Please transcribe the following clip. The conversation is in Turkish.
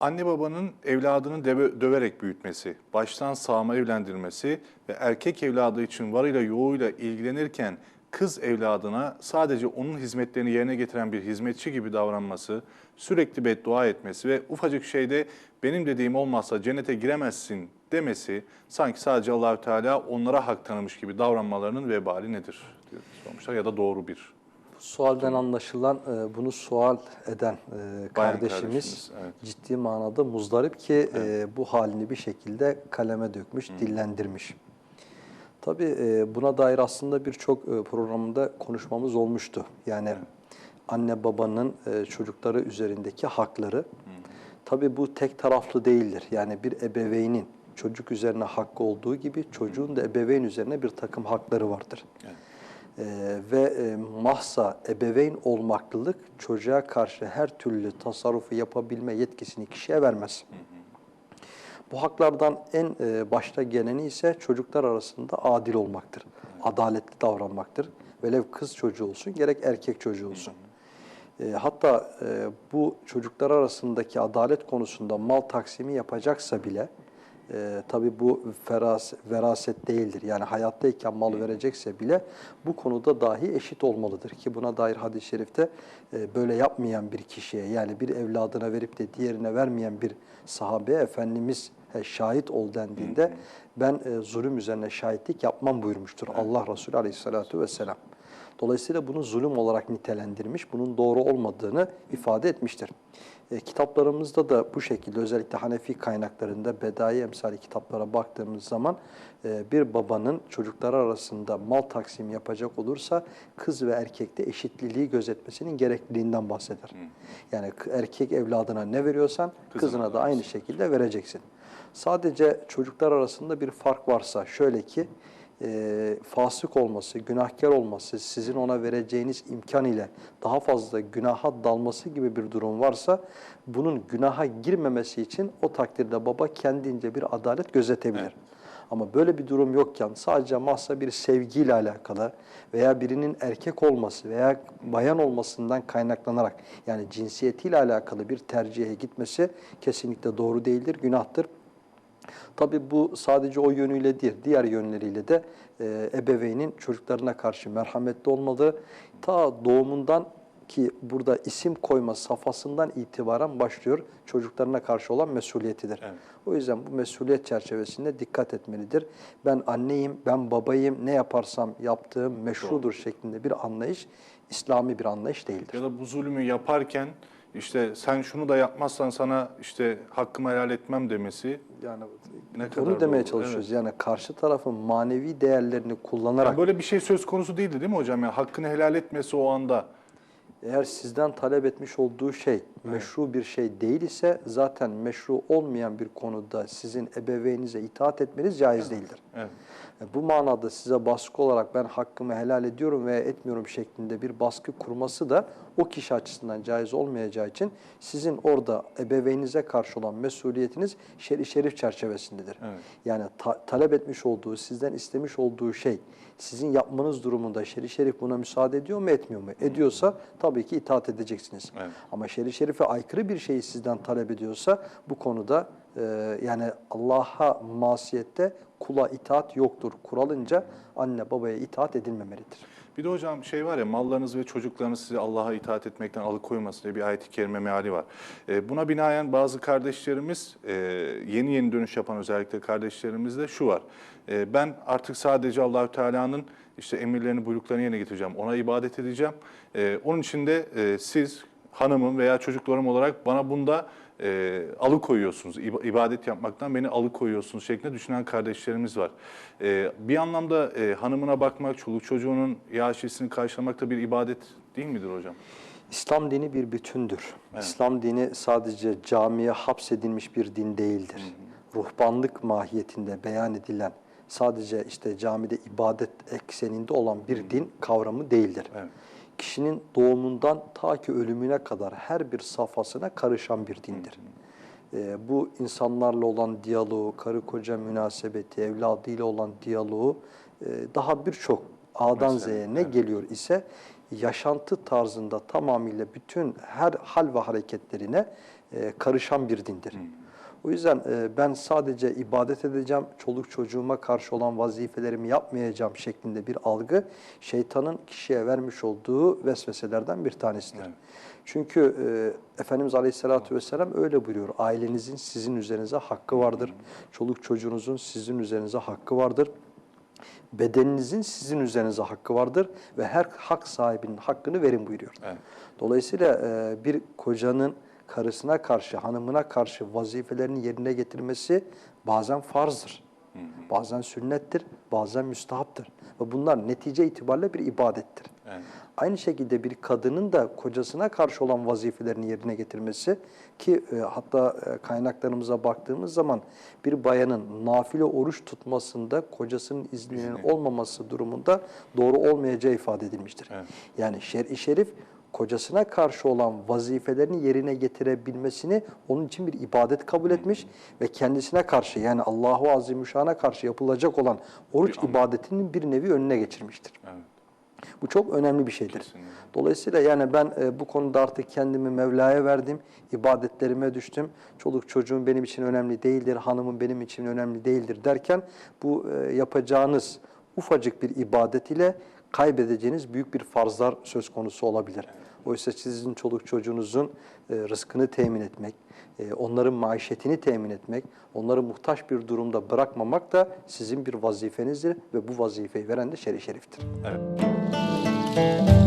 Anne babanın evladını deve- döverek büyütmesi, baştan sağma evlendirmesi ve erkek evladı için varıyla yoğuyla ilgilenirken kız evladına sadece onun hizmetlerini yerine getiren bir hizmetçi gibi davranması, sürekli beddua etmesi ve ufacık şeyde benim dediğim olmazsa cennete giremezsin demesi sanki sadece Allahü Teala onlara hak tanımış gibi davranmalarının vebali nedir diye sormuşlar ya da doğru bir Sualden anlaşılan e, bunu sual eden e, kardeşimiz kardeşimiz, evet. ciddi manada muzdarip ki e, bu halini bir şekilde kaleme dökmüş, dillendirmiş. Tabii buna dair aslında birçok programda konuşmamız olmuştu. Yani anne babanın çocukları üzerindeki hakları. Tabii bu tek taraflı değildir. Yani bir ebeveynin çocuk üzerine hakkı olduğu gibi çocuğun da ebeveyn üzerine bir takım hakları vardır. Ee, ve e, mahsa ebeveyn olmaklılık çocuğa karşı her türlü tasarrufu yapabilme yetkisini kişiye vermez. Bu haklardan en e, başta geleni ise çocuklar arasında adil olmaktır. Adaletli davranmaktır. Velev kız çocuğu olsun gerek erkek çocuğu olsun. E, hatta e, bu çocuklar arasındaki adalet konusunda mal taksimi yapacaksa bile e, tabii bu feras, veraset değildir. Yani hayattayken mal verecekse bile bu konuda dahi eşit olmalıdır ki buna dair hadis-i şerifte e, böyle yapmayan bir kişiye yani bir evladına verip de diğerine vermeyen bir sahabeye Efendimiz he, şahit ol dendiğinde ben e, zulüm üzerine şahitlik yapmam buyurmuştur Allah Resulü Aleyhisselatü Vesselam. Dolayısıyla bunu zulüm olarak nitelendirmiş, bunun doğru olmadığını ifade etmiştir. E, kitaplarımızda da bu şekilde özellikle Hanefi kaynaklarında bedai emsali kitaplara baktığımız zaman e, bir babanın çocukları arasında mal taksimi yapacak olursa kız ve erkekte eşitliliği gözetmesinin gerekliliğinden bahseder. Yani k- erkek evladına ne veriyorsan Kızına kızına da aynı şekilde vereceksin. Sadece çocuklar arasında bir fark varsa şöyle ki e, fasık olması, günahkar olması, sizin ona vereceğiniz imkan ile daha fazla günaha dalması gibi bir durum varsa bunun günaha girmemesi için o takdirde baba kendince bir adalet gözetebilir. Ama böyle bir durum yokken sadece mahsa bir sevgiyle alakalı veya birinin erkek olması veya bayan olmasından kaynaklanarak yani cinsiyetiyle alakalı bir tercihe gitmesi kesinlikle doğru değildir, günahtır. Tabii bu sadece o yönüyle değil, diğer yönleriyle de e, ebeveynin çocuklarına karşı merhametli olmalı. Ta doğumundan ki burada isim koyma safhasından itibaren başlıyor çocuklarına karşı olan mesuliyetidir. Evet. O yüzden bu mesuliyet çerçevesinde dikkat etmelidir. Ben anneyim, ben babayım, ne yaparsam yaptığım meşrudur şeklinde bir anlayış İslami bir anlayış değildir. Ya da bu zulmü yaparken işte sen şunu da yapmazsan sana işte hakkımı helal etmem demesi Yani Ne kadar onu demeye doğru, çalışıyoruz. Yani karşı tarafın manevi değerlerini kullanarak Yani böyle bir şey söz konusu değildi değil mi hocam? Yani hakkını helal etmesi o anda. Eğer sizden talep etmiş olduğu şey meşru bir şey değil ise zaten meşru olmayan bir konuda sizin ebeveyninize itaat etmeniz caiz değildir. Evet. E, Bu manada size baskı olarak ben hakkımı helal ediyorum veya etmiyorum şeklinde bir baskı kurması da o kişi açısından caiz olmayacağı için sizin orada ebeveyninize karşı olan mesuliyetiniz şer'i şerif çerçevesindedir. Evet. Yani ta- talep etmiş olduğu, sizden istemiş olduğu şey sizin yapmanız durumunda şer'i şerif buna müsaade ediyor mu, etmiyor mu? Ediyorsa tabii ki itaat edeceksiniz. Evet. Ama şer'i şerife aykırı bir şeyi sizden talep ediyorsa bu konuda e, yani Allah'a masiyette kula itaat yoktur. Kuralınca anne babaya itaat edilmemelidir. Bir de hocam şey var ya mallarınız ve çocuklarınız sizi Allah'a itaat etmekten alıkoymasın diye bir ayet-i kerime meali var. E, buna binaen bazı kardeşlerimiz e, yeni yeni dönüş yapan özellikle kardeşlerimizde şu var. E, ben artık sadece Allahü Teala'nın işte emirlerini, buyruklarını yerine getireceğim. Ona ibadet edeceğim. E, onun için de e, siz hanımım veya çocuklarım olarak bana bunda e, alıkoyuyorsunuz. İb- ibadet yapmaktan beni alıkoyuyorsunuz şeklinde düşünen kardeşlerimiz var. E, bir anlamda e, hanımına bakmak, çoluk çocuğunun yaşisini karşılamak da bir ibadet değil midir hocam? İslam dini bir bütündür. İslam dini sadece camiye hapsedilmiş bir din değildir. Ruhbanlık mahiyetinde beyan edilen sadece işte camide ibadet ekseninde olan bir din kavramı değildir. Evet. Kişinin doğumundan ta ki ölümüne kadar her bir safhasına karışan bir dindir. Ee, bu insanlarla olan diyaloğu, karı koca münasebeti, evladıyla olan diyaloğu e, daha birçok A'dan Z'ye ne geliyor ise yaşantı tarzında tamamıyla bütün her hal ve hareketlerine e, karışan bir dindir. O yüzden e, ben sadece ibadet edeceğim, çoluk çocuğuma karşı olan vazifelerimi yapmayacağım şeklinde bir algı şeytanın kişiye vermiş olduğu vesveselerden bir tanesidir. Evet. Çünkü e, Efendimiz Aleyhisselatü Vesselam öyle buyuruyor. Ailenizin sizin üzerinize hakkı vardır. Çoluk çocuğunuzun sizin üzerinize hakkı vardır. Bedeninizin sizin üzerinize hakkı vardır ve her hak sahibinin hakkını verin buyuruyor. Evet. Dolayısıyla e, bir kocanın karısına karşı, hanımına karşı vazifelerini yerine getirmesi bazen farzdır. Bazen sünnettir, bazen müstahaptır. Ve bunlar netice itibariyle bir ibadettir. Evet. Aynı şekilde bir kadının da kocasına karşı olan vazifelerini yerine getirmesi ki e, hatta e, kaynaklarımıza baktığımız zaman bir bayanın nafile oruç tutmasında kocasının izninin İzni. olmaması durumunda doğru olmayacağı ifade edilmiştir. Evet. Yani şer-i şerif kocasına karşı olan vazifelerini yerine getirebilmesini onun için bir ibadet kabul etmiş ve kendisine karşı yani Allahu Azimüşşan'a karşı yapılacak olan oruç ibadetinin bir nevi önüne geçirmiştir. Evet. Bu çok önemli bir şeydir. Kesinlikle. Dolayısıyla yani ben e, bu konuda artık kendimi Mevla'ya verdim, ibadetlerime düştüm. Çoluk çocuğum benim için önemli değildir, hanımım benim için önemli değildir derken bu e, yapacağınız ufacık bir ibadet ile kaybedeceğiniz büyük bir farzlar söz konusu olabilir. Oysa sizin çoluk çocuğunuzun e, rızkını temin etmek, e, onların maişetini temin etmek, onları muhtaç bir durumda bırakmamak da sizin bir vazifenizdir ve bu vazifeyi veren de şer'i şeriftir. Evet.